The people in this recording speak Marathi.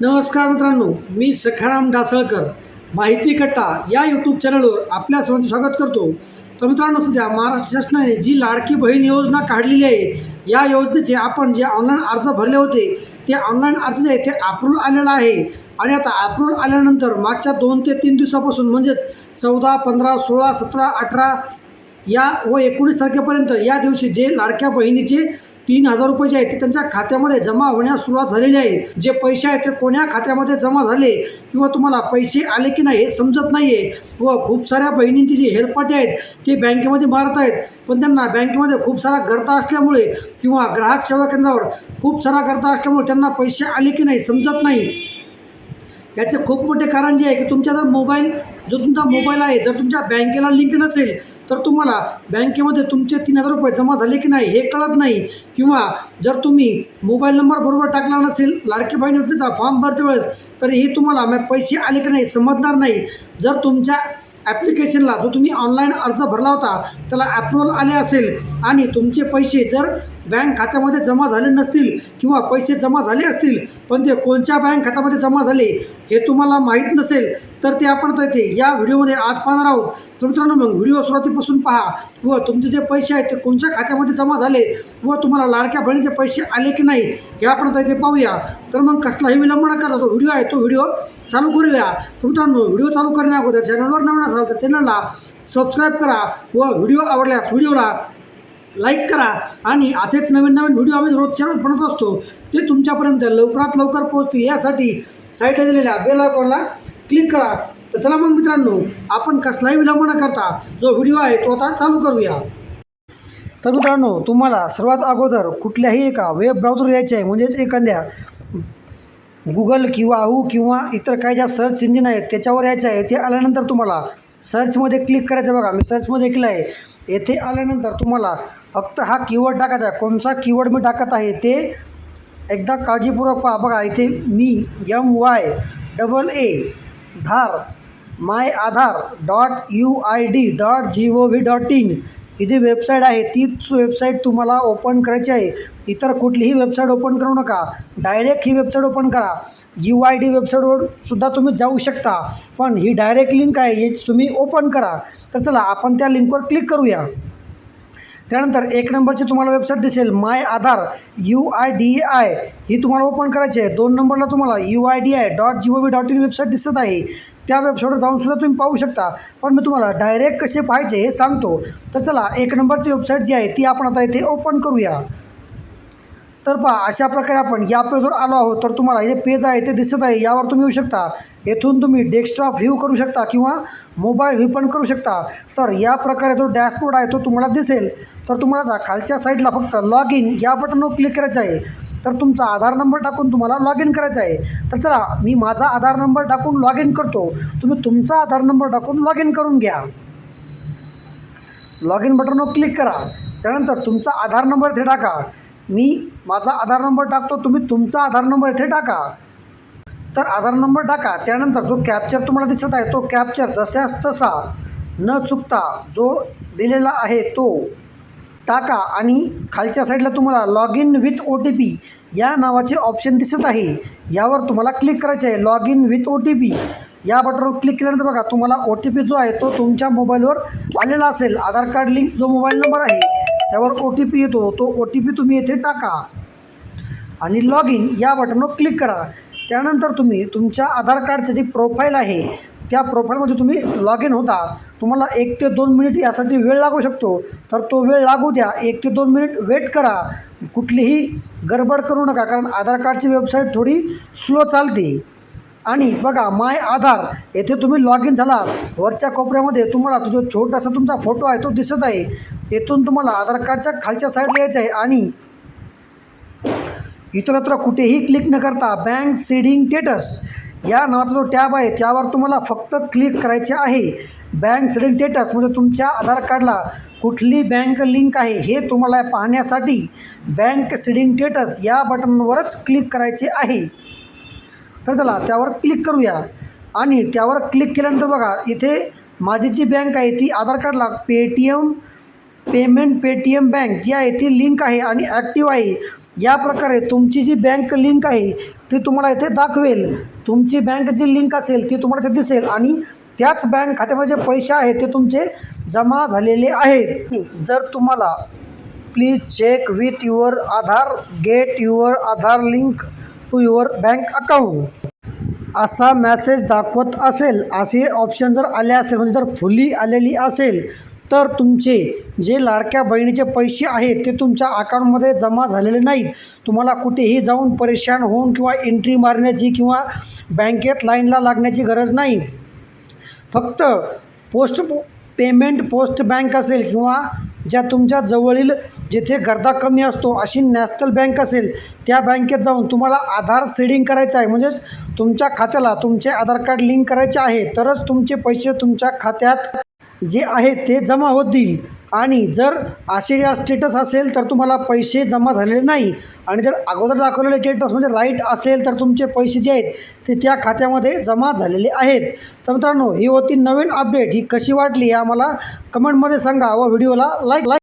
नमस्कार मित्रांनो मी सखाराम ढासळकर माहिती कट्टा या यूट्यूब चॅनलवर आपल्या सर्वांचं स्वागत करतो. तर मित्रांनो सध्या महाराष्ट्र शासनाने जी लाडकी बहीण योजना काढलेली आहे या योजनेचे आपण जे ऑनलाईन अर्ज भरले होते ते ऑनलाईन अर्ज जे आहे ते अप्रूव्ह आलेला आहे. आणि आता अप्रूव्ह आल्यानंतर मागच्या दोन ते तीन दिवसापासून म्हणजेच चौदा पंधरा सोळा सतरा अठरा या व एकोणीस तारखेपर्यंत या दिवशी जे लाडक्या बहिणीचे तीन हजार रुपये जे आहेत ते त्यांच्या खात्यामध्ये जमा होण्यास सुरुवात झालेली आहे. जे पैसे आहेत ते कोण्या खात्यामध्ये जमा झाले किंवा तुम्हाला पैसे आले की नाही हे समजत नाही आहे व खूप साऱ्या बहिणींची जी हेलपाटे आहेत ते बँकेमध्ये मारत आहेत. पण त्यांना बँकेमध्ये खूप सारा गर्दा असल्यामुळे किंवा ग्राहक सेवा केंद्रावर खूप सारा गर्दा असल्यामुळे त्यांना पैसे आले की नाही समजत नाही. याचे खूप मोठे कारण जे आहे की तुमच्या जर मोबाईल जो तुमचा मोबाईल आहे जर तुमच्या बँकेला लिंक नसेल तर तुम्हाला बँकेमध्ये तुमचे तीन हजार रुपये जमा झाले की नाही हे कळत नाही. किंवा जर तुम्ही मोबाईल नंबर बरोबर टाकला नसेल लाडकी बहीण योजनेचा फॉर्म भरते वेळेस तरीही तुम्हाला मग पैसे आले की नाही समजणार नाही. जर तुमच्या ॲप्लिकेशनला जो तुम्ही ऑनलाईन अर्ज भरला होता त्याला ॲप्रुव्हल आले असेल आणि तुमचे पैसे जर बँक खात्यामध्ये जमा झाले नसतील किंवा पैसे जमा झाले असतील पण ते कोणत्या बँक खात्यामध्ये जमा झाले हे तुम्हाला माहीत नसेल तर ते आपण येथे या व्हिडिओमध्ये आज पाहणार आहोत. तर मित्रांनो मग व्हिडिओ सुरुवातीपासून पहा. व तुमचे जे पैसे आहेत ते कोणत्या खात्यामध्ये जमा झाले व तुम्हाला लाडक्या बहिणीचे पैसे आले की नाही हे आपण येथे पाहूया. तर मग कसलाही विलंब न करता जो व्हिडिओ आहे तो व्हिडिओ चालू करूया. तर मित्रांनो व्हिडिओ चालू करण्या अगोदर चॅनलवर नवीन असाल तर चॅनलला सबस्क्राईब करा व व्हिडिओ आवडल्यास व्हिडिओला लाईक करा आणि असेच नवीन नवीन व्हिडिओ आम्ही रोज चॅनल बनत असतो ते तुमच्यापर्यंत लवकरात लवकर पोहोचतील. यासाठी साईटला दिलेल्या बेल आयकॉनला क्लिक करा. तर चला मग मित्रांनो आपण कसलाही विलंब न करता जो व्हिडिओ आहे तो आता चालू करूया. तर मित्रांनो तुम्हाला सर्वात अगोदर कुठल्याही एका वेब ब्राउझर यायचे आहे म्हणजेच एखाद्या गुगल किंवा हू किंवा इतर काही ज्या सर्च इंजिन आहेत त्याच्यावर यायचं आहे ते आल्यानंतर तुम्हाला सर्चमध्ये क्लिक करायचं बघा. मी सर्चमध्ये केलं आहे येथे आल्यानंतर तुम्हाला फक्त हा कीवर्ड टाकायचा आहे. कोणता कीवर्ड मी टाकत आहे ते एकदा काळजीपूर्वक पहा. बघा इथे मी M Y double A Dhar my Aadhaar dot U I D dot G O V dot in ही जी वेबसाईट आहे तीच वेबसाईट तुम्हाला ओपन करायची आहे. इतर कुठलीही वेबसाईट ओपन करू नका. डायरेक्ट ही वेबसाईट ओपन करा. यू आय डी वेबसाईटवर सुद्धा तुम्ही जाऊ शकता. पण ही डायरेक्ट लिंक आहे हीच तुम्ही ओपन करा. तर चला आपण त्या लिंकवर क्लिक करूया. त्यानंतर एक नंबरची तुम्हाला वेबसाईट दिसेल. My Aadhaar U I D I ही तुम्हाला ओपन करायची आहे. दोन नंबरला तुम्हाला U I D I dot G O V dot in website दिसत आहे. त्या वेबसाईटवर जाऊनसुद्धा तुम्ही पाहू शकता. पण मी तुम्हाला डायरेक्ट कसे पाहायचे हे सांगतो. तर चला एक नंबरची वेबसाईट जी आहे ती आपण आता इथे ओपन करूया. तर पहा अशा प्रकारे आपण या पेजवर आलो आहोत तर तुम्हाला हे पेज आहे ते दिसत आहे यावर तुम्ही येऊ शकता. येथून तुम्ही डेस्कटॉप व्ह्यू करू शकता किंवा मोबाईल व्ह्यू पण करू शकता. तर या प्रकारे जो डॅशबोर्ड आहे तो तुम्हाला दिसेल. तर तुम्हाला आता खालच्या साईडला फक्त लॉग इन या बटनवर क्लिक करायचं आहे. तर तुमचा आधार नंबर टाकून तुम्हाला लॉग इन करायचं आहे. तर चला मी माझा आधार नंबर टाकून लॉग इन करतो. तुम्ही तुमचा आधार नंबर टाकून लॉग इन करून घ्या. लॉग इन बटनवर क्लिक करा. त्यानंतर तुमचा आधार नंबर इथे टाका. मी माझा आधार नंबर टाकतो तुम्ही तुमचा आधार नंबर इथे टाका. तर आधार नंबर टाका त्यानंतर जो कॅप्चर तुम्हाला दिसत आहे तो कॅप्चर जसाच तसा न चुकता जो दिलेला आहे तो टाका आणि खालच्या साईडला तुम्हाला log in with O T P या नावाचे ऑप्शन दिसत आहे. यावर तुम्हाला क्लिक करायचे आहे log in with O T P या बटनवर क्लिक केल्यानंतर बघा तुम्हाला ओ टी पी जो आहे तो तुमच्या मोबाईलवर आलेला असेल. आधार कार्ड लिंक जो मोबाईल नंबर आहे त्यावर ओ टी पी येतो. तो ओ टी पी तुम्ही येथे टाका. आणि लॉग इन या बटनवर क्लिक करा. त्यानंतर तुम्ही तुमच्या आधार कार्डचं जी प्रोफाईल आहे त्या प्रोफाईलमध्ये तुम्ही लॉग इन होता. तुम्हाला एक ते दोन मिनिट यासाठी वेळ लागू शकतो. तर तो वेळ लागू द्या. एक ते दोन मिनिट वेट करा. कुठलीही गडबड करू नका कारण आधार कार्डची वेबसाईट थोडी स्लो चालते. आणि बघा माय आधार येथे तुम्ही लॉग इन झाला. वरच्या कोपऱ्यामध्ये तुम्हाला तो छोटासा तुमचा फोटो आहे तो दिसत आहे. येथून तुम्हाला आधार कार्डच्या खालच्या साईडला यायचं आहे आणि इतरत्र कुठेही क्लिक न करता बँक सीडिंग स्टेटस या नावाचा जो टॅब आहे त्यावर तुम्हाला फक्त क्लिक करायचे आहे. बँक सीडिंग स्टेटस म्हणजे तुमच्या आधार कार्डला कुठली बँक लिंक आहे हे तुम्हाला पाहण्यासाठी बँक सीडिंग स्टेटस या बटनवरच क्लिक करायचे आहे. तर चला त्यावर क्लिक करूया. आणि त्यावर क्लिक केल्यानंतर बघा इथे माझी जी बँक आहे ती आधार कार्डला पेटीएम पेमेंट पेटीएम बँक जी आहे ती लिंक आहे आणि ॲक्टिव्ह आहे. या प्रकारे तुमची जी बँक लिंक आहे ती तुम्हाला इथे दाखवेल. तुमची बँक जी लिंक असेल ती तुम्हाला इथे दिसेल आणि त्याच बँक खात्यामध्ये जे पैसे आहेत ते तुमचे जमा झालेले आहेत. जर तुम्हाला please check with your Aadhaar get your Aadhaar link to your bank account असा मॅसेज दाखवत असेल असे ऑप्शन जर आले असेल म्हणजे जर फुली आलेली असेल तर तुमचे जे लाडक्या बहिणीचे पैसे आहेत ते तुमच्या अकाउंटमध्ये जमा झालेले नाहीत. तुम्हाला कुठेही जाऊन परेशान होऊन किंवा एंट्री मारण्याची किंवा बँकेत लाईनला लागण्याची गरज नाही. फक्त पोस्ट पेमेंट पोस्ट बँक असेल किंवा ज्या तुमच्या जवळील जिथे गर्दा कमी असतो अशी नॅशनल बँक असेल त्या बँकेत जाऊन तुम्हाला आधार सीडिंग करायचं आहे. म्हणजेच तुमच्या खात्याला तुमचे आधार कार्ड लिंक करायचे आहे. तरच तुमचे पैसे तुमच्या खात्यात जे आहेत ते जमा होतील आणि जर असे या स्टेटस असेल तर तुम्हाला पैसे जमा झालेले नाही. आणि जर अगोदर दाखवलेले स्टेटस म्हणजे राईट असेल तर तुमचे पैसे जे आहेत ते त्या खात्यामध्ये जमा झालेले आहेत. तर मित्रांनो ही होती नवीन अपडेट ही कशी वाटली हे आम्हाला कमेंटमध्ये सांगा व व्हिडिओला लाईक लाईक